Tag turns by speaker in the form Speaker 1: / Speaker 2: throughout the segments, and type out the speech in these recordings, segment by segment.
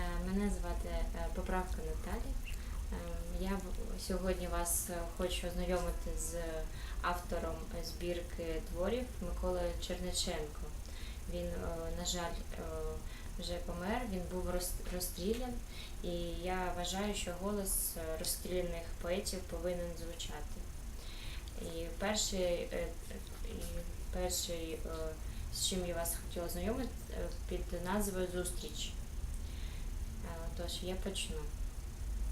Speaker 1: Е, Мене звати е, Поправка Наталі. Е, Я сьогодні вас хочу ознайомити з автором збірки творів Миколою Черниченко. Він, на жаль, вже помер, він був роз- розстрілян, і я вважаю, що голос розстріляних поетів повинен звучати. І перший, перший з чим я вас хотіла знайомити, під назвою Зустріч. Тож я почну.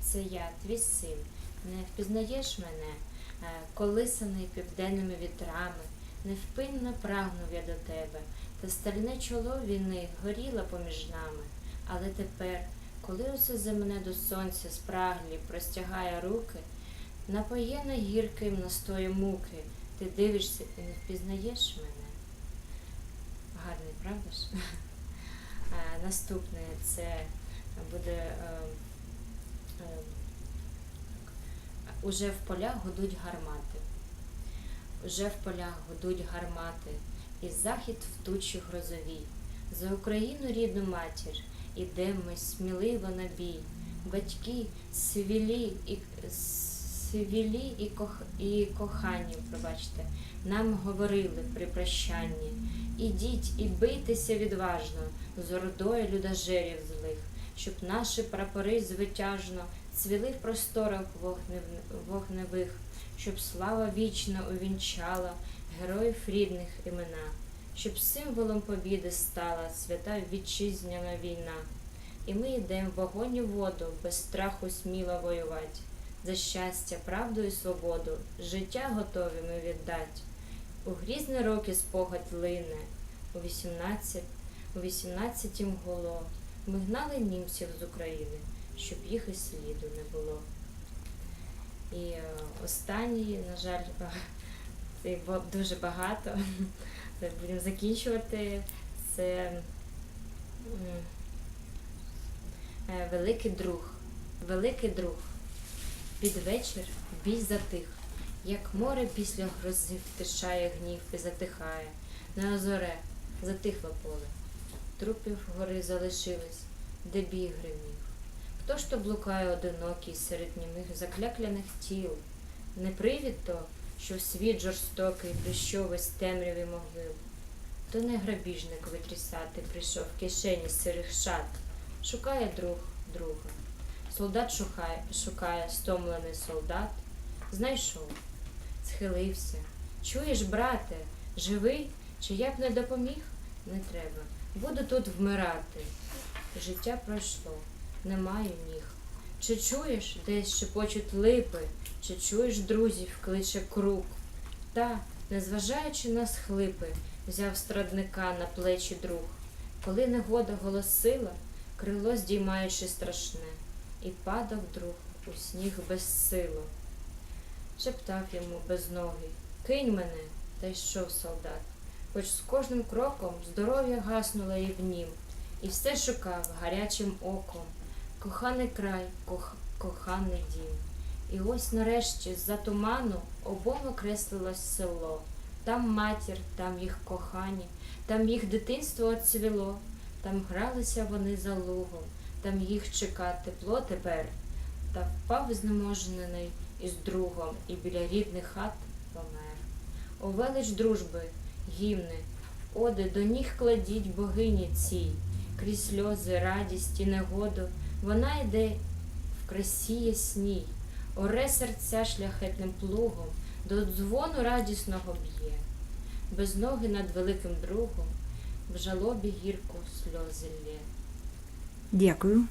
Speaker 1: Це я, твій син, не впізнаєш мене, Е, колисаний південними вітрами, невпинно прагнув я до тебе, та стальне чоло війни горіло поміж нами. Але тепер, коли усе земне до сонця спраглі простягає руки, напоєна гірким настоєм муки, ти дивишся і не впізнаєш мене. Гарний, правда ж? Е, Наступне це буде е, е, Уже в полях гудуть гармати. Уже в полях гудуть гармати, і захід в тучі грозовій. За Україну рідну матір ідемо сміливо на бій. Батьки свілі і свілі і, кох, і кохані, пробачте, нам говорили при прощанні. Ідіть і бийтеся відважно з ордою людожерів злих, щоб наші прапори звитяжно цвіли в просторах вогневих, щоб слава вічна увінчала героїв рідних імена, щоб символом побіди стала свята вітчизняна війна. І ми йдемо в вогонь і воду, без страху сміло воювати. За щастя, правду і свободу, життя готові ми віддать. У грізні роки спогад лине, у вісімнадцять, у вісімнадцятім гуло. Ми гнали німців з України, щоб їх і сліду не було. І е, останній, на жаль, це дуже багато. Будемо закінчувати. Це е, великий друг. Великий друг. Під вечір бій затих, як море після грози втишає гнів і затихає. На озоре затихло поле. Трупів гори залишились, де бій гримів. Хто ж то блукає одинокий серед німих заклякляних тіл? Не привід то, що в світ жорстокий прийшов із темряві могил. То не грабіжник витрісати прийшов в кишені сирих шат, шукає друг друга. Солдат шукає, шукає стомлений солдат, знайшов, схилився. Чуєш, брате, живий, чи я б не допоміг? Не треба. Буду тут вмирати. Життя пройшло, немає ніг. Чи чуєш, десь шепочуть липи, чи чуєш друзів, кличе круг? Та, незважаючи на схлипи, взяв страдника на плечі друг. Коли негода голосила, крило здіймаючи страшне, і падав друг у сніг безсило. Шептав йому безногий, кинь мене, та йшов солдат. Хоч з кожним кроком здоров'я гаснуло і в нім, і все шукав гарячим оком. Коханий край, кох... коханий дім. І ось нарешті з-за туману обом окреслилось село. Там матір, там їх кохані, там їх дитинство оцвіло, там гралися вони за лугом, там їх чека тепло тепер. Та впав знеможений із другом, і біля рідних хат помер. О велич дружби, гімни, оди до ніг кладіть богині цій, крізь сльози, радість і негоду, вона йде в красі ясній, оре серця шляхетним плугом, до дзвону радісного б'є, без ноги над великим другом, в жалобі гірко сльози лє.
Speaker 2: Дякую.